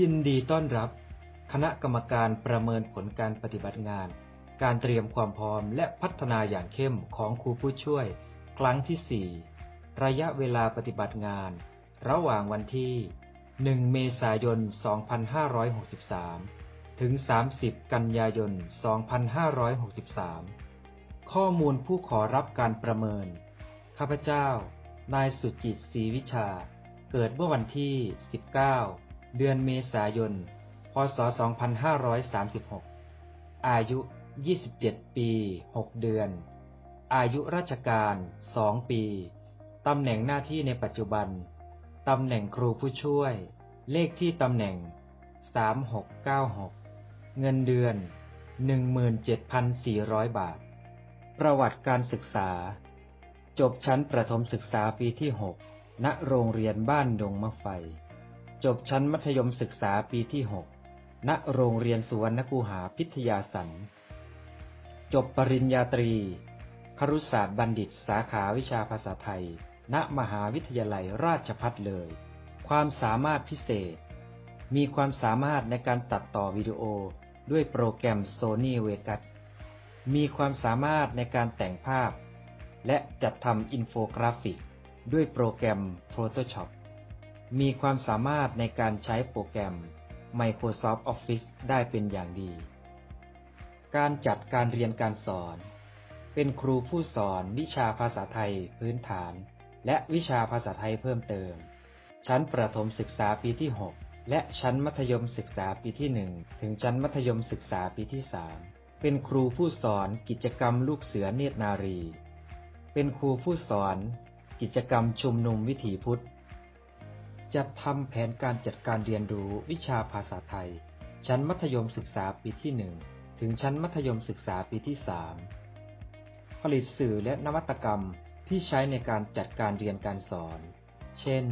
ยินดีต้อนรับ คณะกรรมการประเมินผลการปฏิบัติงาน การเตรียมความพร้อมและพัฒนาอย่างเข้มของครูผู้ช่วย ครั้งที่ 4 ระยะเวลาปฏิบัติงาน ระหว่างวันที่ 1 เมษายน 2563 ถึง 30 กันยายน 2563 ข้อมูลผู้ขอรับการประเมิน ข้าพเจ้า นายสุจิตศรีวิชา เกิดเมื่อวันที่ 19 เดือนเมษายน พศ 2536 อายุ 27 ปี 6 เดือน อายุราชการ 2 ปี ตำแหน่งหน้าที่ในปัจจุบัน ตำแหน่งครูผู้ช่วย เลขที่ตำแหน่ง 3696 เงินเดือน 17,400 บาท ประวัติการศึกษา จบชั้นประถมศึกษาปีที่ 6 ณ โรงเรียนบ้านดงมะไฟ จบชั้นมัธยมศึกษาปีที่ 6 ณ โรงเรียนสุวรรณคูหาพิทยาสัน จบปริญญาตรี ครุศาสตร์บัณฑิตสาขาวิชาภาษาไทย ณ มหาวิทยาลัยราชภัฏเลย ความสามารถพิเศษ มีความสามารถในการตัดต่อวิดีโอด้วยโปรแกรม Sony Vegas มีความสามารถในการแต่งภาพ และจัดทำอินโฟกราฟิก ด้วยโปรแกรม Photoshop มีความสามารถในการใช้โปรแกรม Microsoft Office ได้เป็นอย่างดี การจัดการเรียนการสอน เป็นครูผู้สอนวิชาภาษาไทยพื้นฐาน และวิชาภาษาไทยเพิ่มเติม ชั้นประถมศึกษาปีที่ 6 และชั้นมัธยมศึกษาปีที่ 1 ถึงชั้นมัธยมศึกษาปีที่ 3 เป็นครูผู้สอนกิจกรรมลูกเสือเนตรนารี เป็นครูผู้สอน กิจกรรมชุมนุมวิถีพุทธ จัดทำแผนการจัดการเรียนรู้วิชาภาษาไทย ชั้นมัธยมศึกษาปีที่ 1 ถึงชั้นมัธยมศึกษาปีที่ 3 ผลิตสื่อและนวัตกรรมที่ใช้ในการจัดการเรียนการสอน เช่น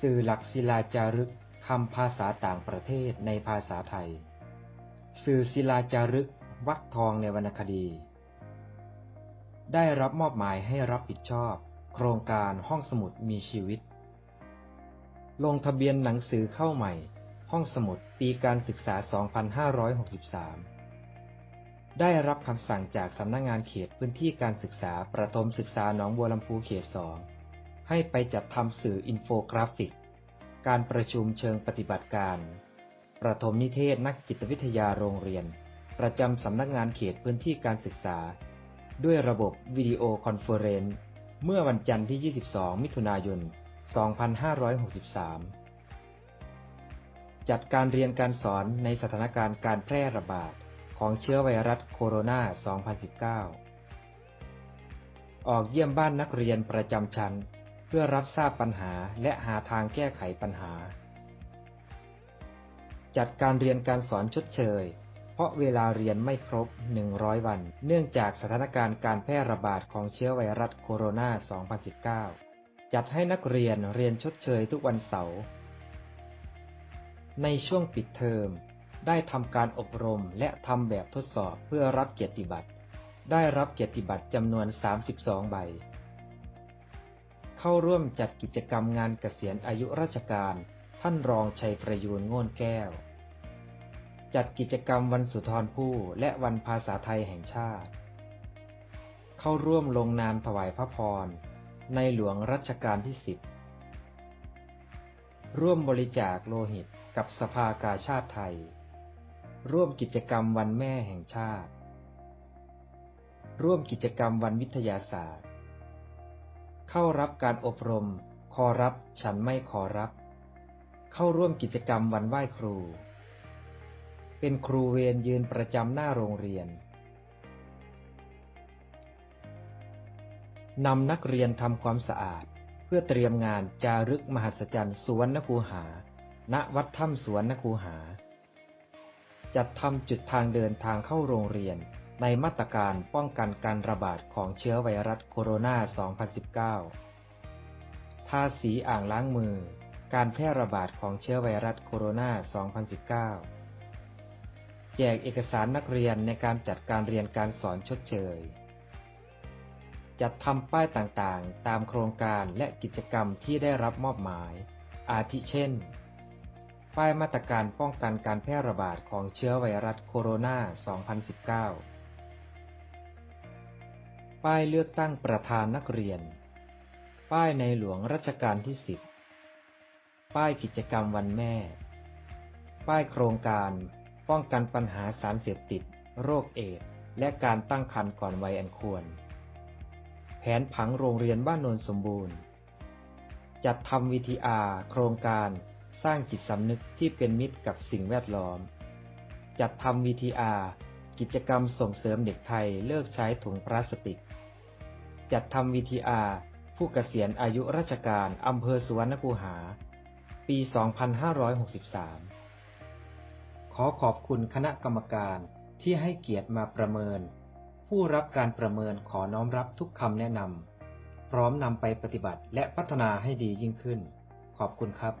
สื่อหลักศิลาจารึกคำภาษาต่างประเทศในภาษาไทย สื่อศิลาจารึกวักทองในวรรณคดี ได้รับมอบหมายให้รับผิดชอบ โครงการห้องสมุดมีชีวิต ลงทะเบียนหนังสือเข้าใหม่ ห้องสมุดปีการศึกษา 2563 ได้รับคำสั่งจากสำนักงงานเขตพื้นที่การศึกษาประถมศึกษาหนองบัวลำพูเขต 2 ให้ไปจัดทำสื่ออินโฟกราฟิก การประชุมเชิงปฏิบัติการ ประถมนิเทศนักจิตวิทยาโรงเรียน ประจำสำนักงานเขตพื้นที่การศึกษา ด้วยระบบวิดีโอคอนเฟอเรนซ์เมื่อวันจันทร์ที่ 22 มิถุนายน 2563 จัดการเรียนการสอนในสถานการณ์การแพร่ระบาดของเชื้อไวรัสโคโรนา 2019 ออกเยี่ยมบ้านนักเรียนประจำชั้น เพื่อรับทราบปัญหาและหาทางแก้ไขปัญหา จัดการเรียนการสอนชดเชย เพราะเวลาเรียนไม่ครบ 100 วัน เนื่องจากสถานการณ์การแพร่ระบาดของเชื้อไวรัสโคโรนา 2019 จัดให้นักเรียนเรียนชดเชยทุกวันเสาร์ ในช่วงปิดเทอม ได้ทำการอบรมและทำแบบทดสอบเพื่อรับเกียรติบัตร ได้รับเกียรติบัตรจำนวน 32 ใบ เข้าร่วมจัดกิจกรรมงานเกษียณอายุราชการ ท่านรองชัยประยูนโง่นแก้ว จัดกิจกรรมวันสุนทรภู่และวันภาษาไทยแห่งชาติ เข้าร่วมลงนามถวายพระพร ในหลวงรัชกาลที่10ร่วมบริจาคโลหิตกับสภากาชาติไทย ร่วมกิจกรรมวันแม่แห่งชาติ ร่วมกิจกรรมวันวิทยาศาสตร์ เข้ารับการอบรมขอรับฉันไม่ขอรับ เข้าร่วมกิจกรรมวันไหว้ครู เป็นครูเวรยืนประจำหน้าโรงเรียน นำนักเรียนทำความสะอาด เพื่อเตรียมงานจารึกมหัศจรรย์สวนนคูหา ณวัดถ้ำสวนนคูหา จัดทำจุดทางเดินทางเข้าโรงเรียน ในมาตรการป้องกันการระบาดของเชื้อไวรัสโคโรนา 2019 ทาสีอ่างล้างมือ การแพร่ระบาดของเชื้อไวรัสโคโรนา 2019 แจกเอกสารนักเรียนในการจัดการเรียนการสอนชดเชย จัดทำป้ายต่างๆ ตามโครงการและกิจกรรมที่ได้รับมอบหมาย อาทิเช่น ป้ายมาตรการป้องกันการแพร่ระบาดของเชื้อไวรัสโคโรนา 2019 ป้ายเลือกตั้งประธานนักเรียน ป้ายในหลวงรัชกาลที่ 10 ป้ายกิจกรรมวันแม่ ป้ายโครงการ ป้องกันปัญหาสารเสพติด โรคเอดส์และการตั้งครรภ์ก่อนวัยอันควร แผนผังโรงเรียนบ้านโนนสมบูรณ์ จัดทำวิทีอาโครงการสร้างจิตสำนึกที่เป็นมิตรกับสิ่งแวดล้อม จัดทำวิทีอากิจกรรมส่งเสริมเด็กไทยเลิกใช้ถุงพลาสติก จัดทำวิทีอาผู้เกษียณอายุราชการอำเภอสุวรรณคูหา ปี 2563 ขอขอบคุณคณะกรรมการที่ให้เกียรติมาประเมิน ผู้รับการประเมินขอน้อมรับทุกคำแนะนำพร้อมนำไปปฏิบัติและพัฒนาให้ดียิ่งขึ้น ขอบคุณครับ